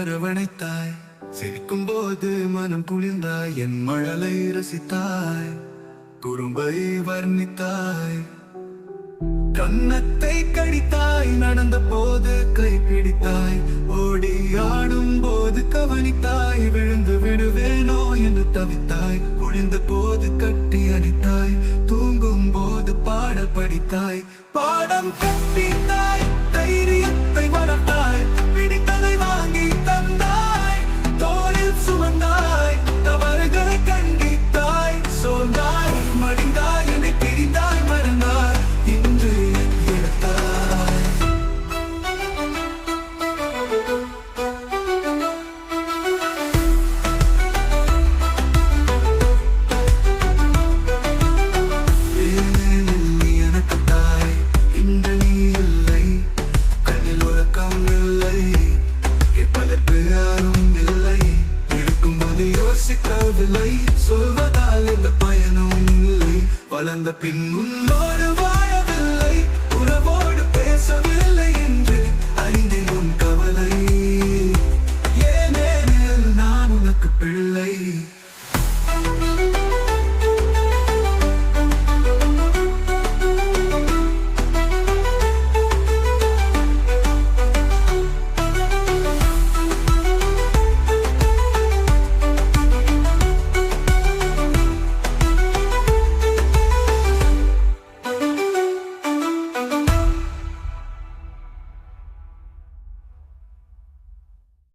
அரவணைத்தாய். சிரிக்கும் போது மனம் குளிர்ந்தாய். என் மழலை ரசித்தாய். குறும்பை வர்ணித்தாய். கன்னத்தை கடித்தாய். நடந்த போது கை பிடித்தாய். ஓடி ஆடும் போது கவனித்தாய். விழுந்து விடுவேனோ என்று தவித்தாய். ஒழிந்த போது கட்டி அடித்தாய் தூங்கும் போது பாட படித்தாய். பாடம் கட்டித்தாய் தைரிய சிக்கவில்லை சொல்வதால் இந்த பயனும் இல்லை. வளர்ந்த பின் உன்னோடு